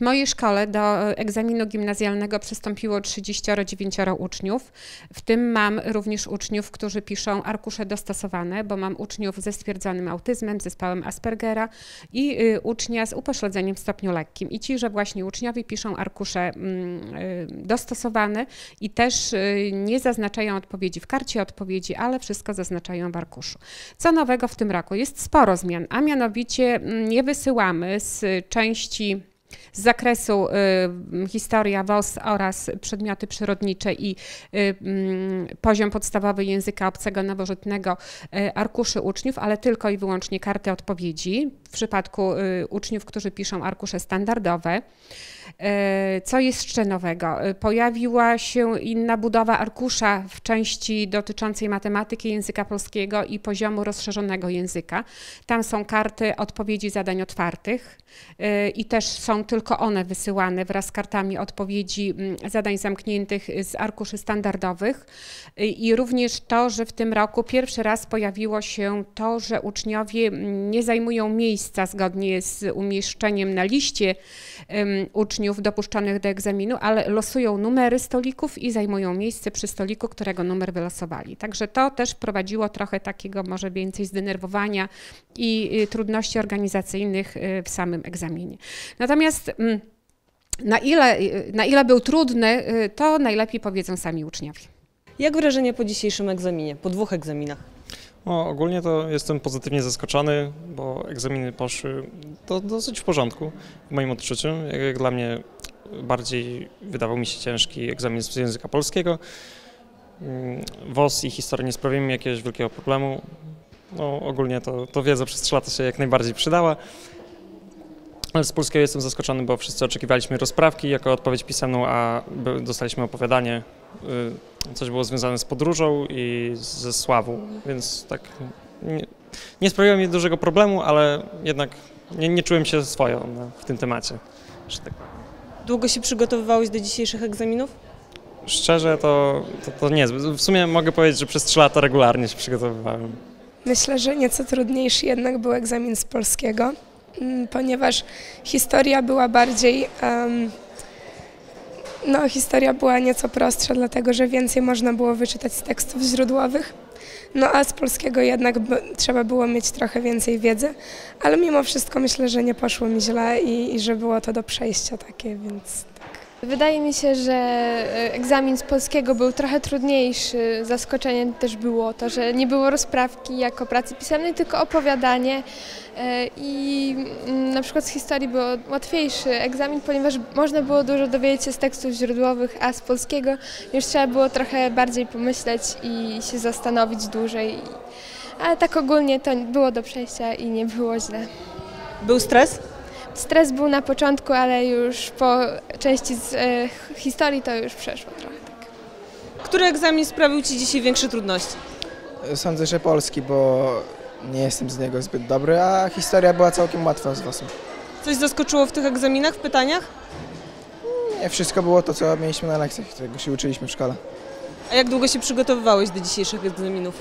W mojej szkole do egzaminu gimnazjalnego przystąpiło 39 uczniów. W tym mam również uczniów, którzy piszą arkusze dostosowane, bo mam uczniów ze stwierdzonym autyzmem, zespołem Aspergera i y, ucznia z upośledzeniem w stopniu lekkim. I ci, że właśnie uczniowie piszą arkusze mm, y, dostosowane i też y, nie zaznaczają odpowiedzi w karcie odpowiedzi, ale wszystko zaznaczają w arkuszu. Co nowego w tym roku? Jest sporo zmian, a mianowicie mm, nie wysyłamy z części z zakresu y, historia WOS oraz przedmioty przyrodnicze i y, mm, poziom podstawowy języka obcego nowożytnego y, arkuszy uczniów, ale tylko i wyłącznie karty odpowiedzi w przypadku uczniów, którzy piszą arkusze standardowe. Co jest jeszcze nowego? Pojawiła się inna budowa arkusza w części dotyczącej matematyki języka polskiego i poziomu rozszerzonego języka. Tam są karty odpowiedzi zadań otwartych i też są tylko one wysyłane wraz z kartami odpowiedzi mm, zadań zamkniętych z arkuszy standardowych. I również to, że w tym roku pierwszy raz pojawiło się to, że uczniowie mm, nie zajmują miejsca zgodnie z umieszczeniem na liście uczniów, dopuszczonych do egzaminu, ale losują numery stolików i zajmują miejsce przy stoliku, którego numer wylosowali. Także to też prowadziło trochę takiego może więcej zdenerwowania i y, trudności organizacyjnych y, w samym egzaminie. Natomiast na ile, y, na ile był trudny, to najlepiej powiedzą sami uczniowie. Jak wrażenie po dzisiejszym egzaminie, po dwóch egzaminach? No, ogólnie to jestem pozytywnie zaskoczony, bo egzaminy poszły to dosyć w porządku w moim odczuciu. Jak dla mnie bardziej wydawał mi się ciężki egzamin z języka polskiego. Mm, WOS i historia nie sprawiły mi jakiegoś wielkiego problemu. No, ogólnie to, to wiedza przez 3 lata się jak najbardziej przydała. Ale z polskiego jestem zaskoczony, bo wszyscy oczekiwaliśmy rozprawki jako odpowiedź pisemną, a dostaliśmy opowiadanie. Y, coś było związane z podróżą i ze sławą, więc tak nie, nie sprawiło mi dużego problemu, ale jednak nie, nie czułem się swoją w tym temacie. Tak. Długo się przygotowywałeś do dzisiejszych egzaminów? Szczerze to, to, to nie. W sumie mogę powiedzieć, że przez 3 lata regularnie się przygotowywałem. Myślę, że nieco trudniejszy jednak był egzamin z polskiego. Mm, ponieważ historia była bardziej. No, historia była nieco prostsza, dlatego że więcej można było wyczytać z tekstów źródłowych. No a z polskiego jednak trzeba było mieć trochę więcej wiedzy, ale mimo wszystko myślę, że nie poszło mi źle i, i że było to do przejścia takie, więc Wydaje mi się, że e, egzamin z polskiego był trochę trudniejszy. Zaskoczeniem też było to, że nie było rozprawki jako pracy pisemnej, tylko opowiadanie. E, I mm, na przykład z historii był łatwiejszy egzamin, ponieważ można było dużo dowiedzieć się z tekstów źródłowych, a z polskiego już trzeba było trochę bardziej pomyśleć i się zastanowić dłużej. Ale tak ogólnie to było do przejścia i nie było źle. Był stres? Stres był na początku, ale już po części z e, historii to już przeszło trochę. Tak. Który egzamin sprawił Ci dzisiaj większe trudności? Sądzę, że polski, bo nie jestem z niego zbyt dobry, a historia była całkiem łatwa z was. Coś zaskoczyło w tych egzaminach, w pytaniach? Nie, wszystko było to, co mieliśmy na lekcjach, którego się uczyliśmy w szkole. A jak długo się przygotowywałeś do dzisiejszych egzaminów?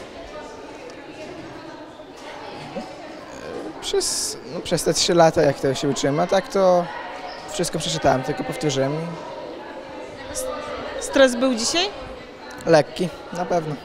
Przez, no, przez te trzy lata, jak to się uczyłem, a tak to wszystko przeczytałem, tylko powtórzyłem. Stres był dzisiaj? Lekki, na pewno.